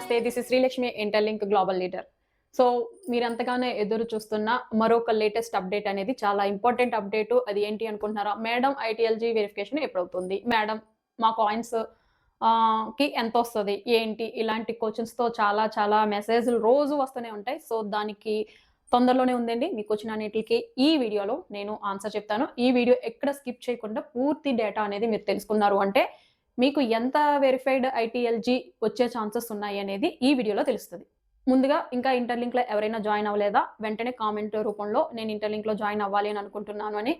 నమస్తే this is Srilakshmi interlink global leader so మీరు ఎంతగానో ఎదురు చూస్తున్న మరొక లేటెస్ట్ అప్డేట్ అనేది చాలా ఇంపార్టెంట్ అప్డేట్ అది ఏంటి అనుకుంటున్నారా? మేడం ఐటీఎల్జీ వెరిఫికేషన్ ఎప్పుడవుతుంది? మేడం మా కాయిన్స్కి ఎంత వస్తుంది ఏంటి? ఇలాంటి కోచింగ్స్తో చాలా చాలా మెసేజ్లు రోజు వస్తూనే ఉంటాయి. సో దానికి తొందరలోనే ఉందండి. మీకు వచ్చిన అన్నిటికి ఈ వీడియోలో నేను ఆన్సర్ చెప్తాను. ఈ వీడియో ఎక్కడ స్కిప్ చేయకుండా పూర్తి డేటా అనేది మీరు తెలుసుకున్నారు అంటే మీకు ఎంత వెరిఫైడ్ ఐటీఎల్జీ వచ్చే ఛాన్సెస్ ఉన్నాయి అనేది ఈ వీడియోలో తెలుస్తుంది. ముందుగా ఇంకా ఇంటర్లింక్లో ఎవరైనా జాయిన్ అవ్వలేదా? వెంటనే కామెంట్ రూపంలో నేను ఇంటర్లింక్లో జాయిన్ అవ్వాలి అని అనుకుంటున్నాను అని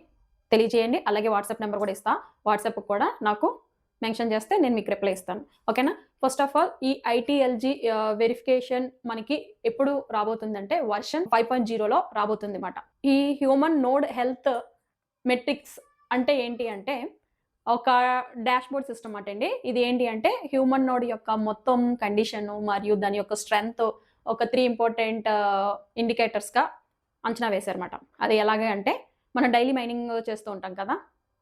తెలియజేయండి. అలాగే వాట్సాప్ నెంబర్ కూడా ఇస్తా. వాట్సాప్ కూడా నాకు మెన్షన్ చేస్తే నేను మీకు రిప్లై ఇస్తాను. ఓకేనా ఫస్ట్ ఆఫ్ ఆల్ ఈ ఐటీఎల్జీ వెరిఫికేషన్ మనకి ఎప్పుడు రాబోతుందంటే వర్షన్ ఫైవ్ పాయింట్ జీరోలో రాబోతుంది అనమాట ఈ హ్యూమన్ నోడ్ హెల్త్ మెట్రిక్స్ అంటే ఏంటి అంటే ఒక డాష్బోర్డ్ సిస్టమ్ అండి ఇది ఏంటి అంటే హ్యూమన్ నోడ్ యొక్క మొత్తం కండిషన్ మరియు దాని యొక్క స్ట్రెంగ్త్ ఒక త్రీ ఇంపార్టెంట్ ఇండికేటర్స్గా అంచనా వేశారన్నమాట. అది ఎలాగే అంటే మనం డైలీ మైనింగ్ చేస్తూ ఉంటాం కదా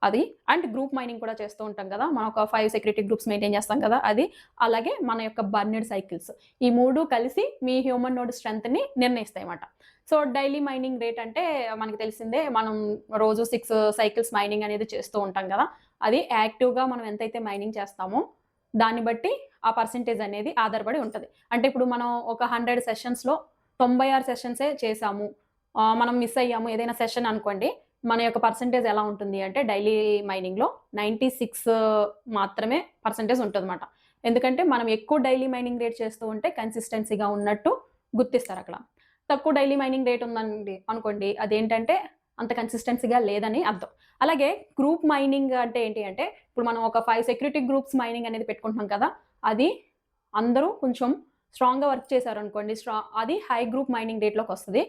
అది. అండ్ గ్రూప్ మైనింగ్ కూడా చేస్తూ ఉంటాం కదా మనం ఒక ఫైవ్ సెక్యూరిటీ గ్రూప్స్ మెయింటైన్ చేస్తాం కదా అది. అలాగే మన యొక్క బర్నెడ్ సైకిల్స్ ఈ మూడు కలిసి మీ హ్యూమన్ నోడ్ స్ట్రెంత్ని నిర్ణయిస్తాయి అన్నమాట సో డైలీ మైనింగ్ రేట్ అంటే మనకి తెలిసిందే మనం రోజు సిక్స్ సైకిల్స్ మైనింగ్ అనేది చేస్తూ ఉంటాం కదా. అది యాక్టివ్గా మనం ఎంతైతే మైనింగ్ చేస్తామో దాన్ని బట్టి ఆ పర్సంటేజ్ అనేది ఆధారపడి ఉంటుంది. అంటే ఇప్పుడు మనం ఒక హండ్రెడ్ సెషన్స్లో తొంభై ఆరు సెషన్సే చేసాము మనం మిస్ అయ్యాము ఏదైనా సెషన్ అనుకోండి మన యొక్క పర్సంటేజ్ ఎలా ఉంటుంది అంటే డైలీ మైనింగ్లో నైంటీ సిక్స్ మాత్రమే పర్సంటేజ్ ఉంటుందన్నమాట. ఎందుకంటే మనం ఎక్కువ డైలీ మైనింగ్ రేట్ చేస్తూ ఉంటే కన్సిస్టెన్సీగా ఉన్నట్టు గుర్తిస్తారు అక్కడ. తక్కువ డైలీ మైనింగ్ రేట్ ఉందండి అనుకోండి అదేంటంటే అంత కన్సిస్టెన్సీగా లేదని అర్థం. అలాగే గ్రూప్ మైనింగ్ అంటే ఏంటి అంటే ఇప్పుడు మనం ఒక ఫైవ్ సెక్యూరిటీ గ్రూప్స్ మైనింగ్ అనేది పెట్టుకుంటున్నాం కదా అది అందరూ కొంచెం స్ట్రాంగ్గా వర్క్ చేశారు అనుకోండి స్ట్రా అది హై గ్రూప్ మైనింగ్ రేట్లోకి వస్తుంది.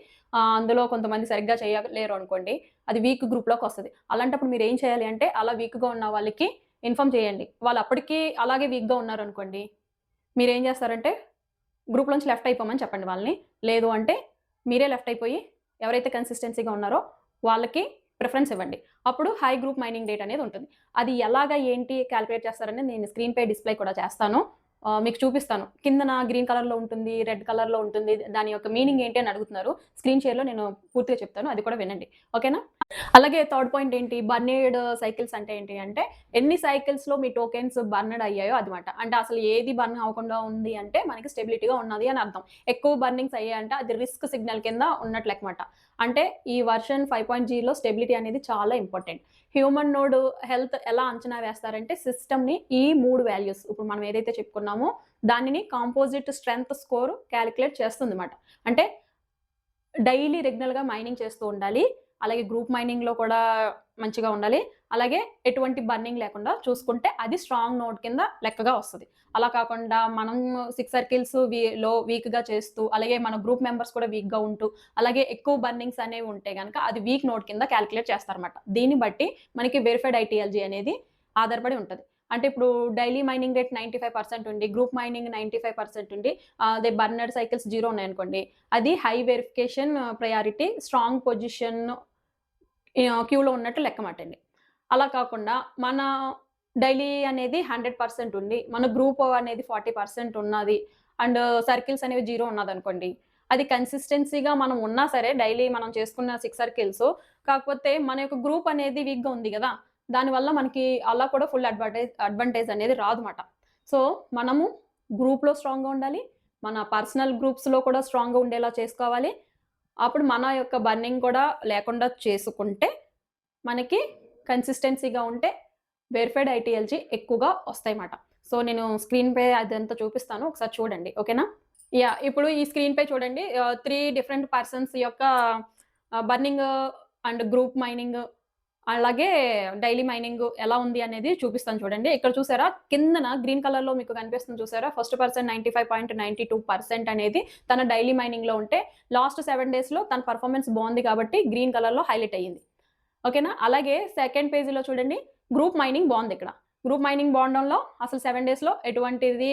అందులో కొంతమంది సరిగ్గా చేయలేరు అనుకోండి అది వీక్ గ్రూప్లోకి వస్తుంది. అలాంటప్పుడు మీరు ఏం చేయాలి అంటే అలా వీక్గా ఉన్న వాళ్ళకి ఇన్ఫామ్ చేయండి. వాళ్ళు అప్పటికీ అలాగే వీక్గా ఉన్నారు అనుకోండి మీరు ఏం చేస్తారంటే గ్రూప్ నుంచి లెఫ్ట్ అయిపోమని చెప్పండి వాళ్ళని. లేదు అంటే మీరే లెఫ్ట్ అయిపోయి ఎవరైతే కన్సిస్టెన్సీగా ఉన్నారో వాళ్ళకి ప్రిఫరెన్స్ ఇవ్వండి. అప్పుడు హై గ్రూప్ మైనింగ్ డేట్ అనేది ఉంటుంది. అది ఎలాగా ఏంటి క్యాలిక్యులేట్ చేస్తారని నేను స్క్రీన్ పై డిస్ప్లే కూడా చేస్తాను. మీకు చూపిస్తాను. కిందన గ్రీన్ కలర్లో ఉంటుంది రెడ్ కలర్లో ఉంటుంది దాని యొక్క మీనింగ్ ఏంటి అని అడుగుతున్నారు. స్క్రీన్ షేర్లో నేను పూర్తిగా చెప్తాను అది కూడా వినండి. ఓకేనా? అలాగే థర్డ్ పాయింట్ ఏంటి? బర్నేడ్ సైకిల్స్ అంటే ఏంటి అంటే ఎన్ని సైకిల్స్లో మీ టోకెన్స్ బర్నడ్ అయ్యాయో అనమాట అంటే అసలు ఏది బర్న్ అవ్వకుండా ఉంది అంటే మనకి స్టెబిలిటీగా ఉన్నది అని అర్థం. ఎక్కువ బర్నింగ్స్ అయ్యాయంటే అది రిస్క్ సిగ్నల్ కింద ఉన్నట్లు అనమాట అంటే ఈ వర్షన్ ఫైవ్ పాయింట్ జీలో స్టెబిలిటీ అనేది చాలా ఇంపార్టెంట్. హ్యూమన్ నోడ్ హెల్త్ ఎలా అంచనా వేస్తారంటే సిస్టమ్ని ఈ మూడు వాల్యూస్ ఇప్పుడు మనం ఏదైతే చెప్పుకున్నామో దానిని కాంపోజిట్ స్ట్రెంగ్త్ స్కోర్ క్యాలిక్యులేట్ చేస్తుంది అనమాట అంటే డైలీ రెగ్యులర్గా మైనింగ్ చేస్తూ ఉండాలి అలాగే గ్రూప్ మైనింగ్లో కూడా మంచిగా ఉండాలి అలాగే ఎటువంటి బర్నింగ్ లేకుండా చూసుకుంటే అది స్ట్రాంగ్ నోట్ కింద లెక్కగా వస్తుంది. అలా కాకుండా మనం సిక్స్ సర్కిల్స్లో వీక్గా చేస్తూ అలాగే మన గ్రూప్ మెంబర్స్ కూడా వీక్గా ఉంటూ అలాగే ఎక్కువ బర్నింగ్స్ అనేవి ఉంటే కనుక అది వీక్ నోట్ కింద క్యాలిక్యులేట్ చేస్తారన్నమాట. దీన్ని బట్టి మనకి వెరిఫైడ్ ఐటీఎల్జీ అనేది ఆధారపడి ఉంటుంది. అంటే ఇప్పుడు daily mining rate ninety five percent ఉండి group mining ninety five percent ఉండి అదే బర్నర్ సైకిల్స్ జీరో ఉన్నాయనుకోండి అది high verification priority strong position క్యూలో ఉన్నట్టు లెక్కమాట అలా కాకుండా మన డైలీ అనేది హండ్రెడ్ పర్సెంట్ ఉంది. మన గ్రూప్ అనేది ఫార్టీ పర్సెంట్ ఉన్నది. అండ్ సర్కిల్స్ అనేవి జీరో ఉన్నది అనుకోండి అది కన్సిస్టెన్సీగా మనం ఉన్నా సరే డైలీ మనం చేసుకున్న సిక్స్ సర్కిల్స్ కాకపోతే మన యొక్క గ్రూప్ అనేది వీక్గా ఉంది కదా. దానివల్ల మనకి అలా కూడా ఫుల్ అడ్వాంటేజ్ అడ్వాంటేజ్ అనేది రాదన్నమాట. సో మనము గ్రూప్లో స్ట్రాంగ్గా ఉండాలి. మన పర్సనల్ గ్రూప్స్లో కూడా స్ట్రాంగ్గా ఉండేలా చేసుకోవాలి. అప్పుడు మన యొక్క బర్నింగ్ కూడా లేకుండా చేసుకుంటే మనకి కన్సిస్టెన్సీగా ఉంటే వెరిఫైడ్ ఐటీఎల్జీ ఎక్కువగా వస్తాయి అన్నమాట సో నేను స్క్రీన్ పై అదంతా చూపిస్తాను. ఒకసారి చూడండి. ఓకేనా? యా ఇప్పుడు ఈ స్క్రీన్ పై చూడండి. త్రీ డిఫరెంట్ పర్సన్స్ యొక్క బర్నింగ్ అండ్ గ్రూప్ మైనింగ్ అలాగే డైలీ మైనింగ్ ఎలా ఉంది అనేది చూపిస్తాను చూడండి. ఇక్కడ చూసారా? కిందన గ్రీన్ కలర్లో మీకు కనిపిస్తుంది చూసారా? First percent ninety five point ninety two percent అనేది తన డైలీ మైనింగ్లో ఉంటే లాస్ట్ సెవెన్ డేస్లో తన పర్ఫార్మెన్స్ బాగుంది కాబట్టి గ్రీన్ కలర్లో హైలైట్ అయ్యింది. ఓకేనా? అలాగే సెకండ్ పేజీలో చూడండి. గ్రూప్ మైనింగ్ బాగుంది ఇక్కడ. గ్రూప్ మైనింగ్ బాగుండంలో అసలు సెవెన్ డేస్లో ఎటువంటిది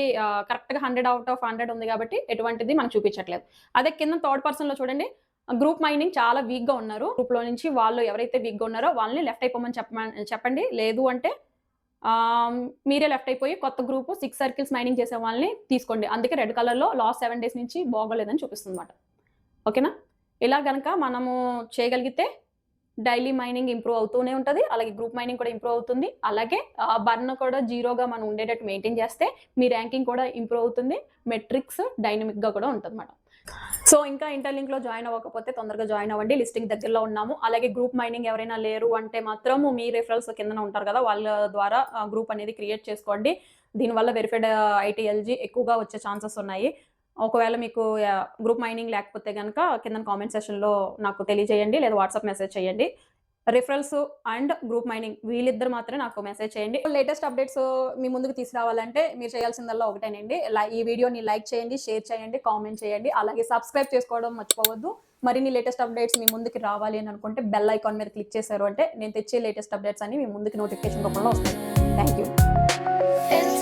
కరెక్ట్గా హండ్రెడ్ అవుట్ ఆఫ్ హండ్రెడ్ ఉంది కాబట్టి ఎటువంటిది మనకు చూపించట్లేదు. అదే కింద థర్డ్ పర్సన్లో చూడండి. గ్రూప్ మైనింగ్ చాలా వీక్గా ఉన్నారు. గ్రూప్లో నుంచి వాళ్ళు ఎవరైతే వీక్గా ఉన్నారో వాళ్ళని లెఫ్ట్ అయిపోమని చెప్పమని చెప్పండి. లేదు అంటే మీరే లెఫ్ట్ అయిపోయి కొత్త గ్రూప్ సిక్స్ సర్కిల్స్ మైనింగ్ చేసే వాళ్ళని తీసుకోండి. అందుకే రెడ్ కలర్లో లాస్ట్ సెవెన్ డేస్ నుంచి బాగోలేదని చూపిస్తుంది అనమాట ఓకేనా? ఇలా కనుక మనము చేయగలిగితే డైలీ మైనింగ్ ఇంప్రూవ్ అవుతూనే ఉంటుంది. అలాగే గ్రూప్ మైనింగ్ కూడా ఇంప్రూవ్ అవుతుంది. అలాగే బర్న్ కూడా జీరోగా మనం ఉండేటట్టు మెయింటైన్ చేస్తే మీ ర్యాంకింగ్ కూడా ఇంప్రూవ్ అవుతుంది. మెట్రిక్స్ డైనమిక్గా కూడా ఉంటుంది మేడం సో ఇంకా ఇంటర్లింక్లో జాయిన్ అవ్వకపోతే తొందరగా జాయిన్ అవ్వండి. లిస్టింగ్ దగ్గరలో ఉన్నాము. అలాగే గ్రూప్ మైనింగ్ ఎవరైనా లేరు అంటే మాత్రము మీ రెఫరల్స్ కింద ఉంటారు కదా వాళ్ళ ద్వారా గ్రూప్ అనేది క్రియేట్ చేసుకోండి. దీనివల్ల వెరిఫైడ్ ఐటీఎల్జీ ఎక్కువగా వచ్చే ఛాన్సెస్ ఉన్నాయి. ఒకవేళ మీకు గ్రూప్ మైనింగ్ లేకపోతే కనుక కింద కామెంట్ సెషన్లో నాకు తెలియజేయండి లేదా వాట్సాప్ మెసేజ్ చేయండి. రిఫరల్స్ అండ్ గ్రూప్ మైనింగ్ వీళ్ళిద్దరు మాత్రమే నాకు మెసేజ్ చేయండి. లేటెస్ట్ అప్డేట్స్ మీ ముందుకు తీసుకురావాలంటే మీరు చేయాల్సిందల్లా ఒకటేనండి. ఈ వీడియోని లైక్ చేయండి షేర్ చేయండి కామెంట్ చేయండి. అలాగే సబ్స్క్రైబ్ చేసుకోవడం మర్చిపోవద్దు. మరిన్ని లేటెస్ట్ అప్డేట్స్ మీ ముందుకు రావాలి అని అనుకుంటే బెల్ ఐకాన్ మీద క్లిక్ చేశారు అంటే నేను తెచ్చే లేటెస్ట్ అప్డేట్స్ అన్ని మీ ముందుకు నోటిఫికేషన్ రూపంలో వస్తాయి. Thank you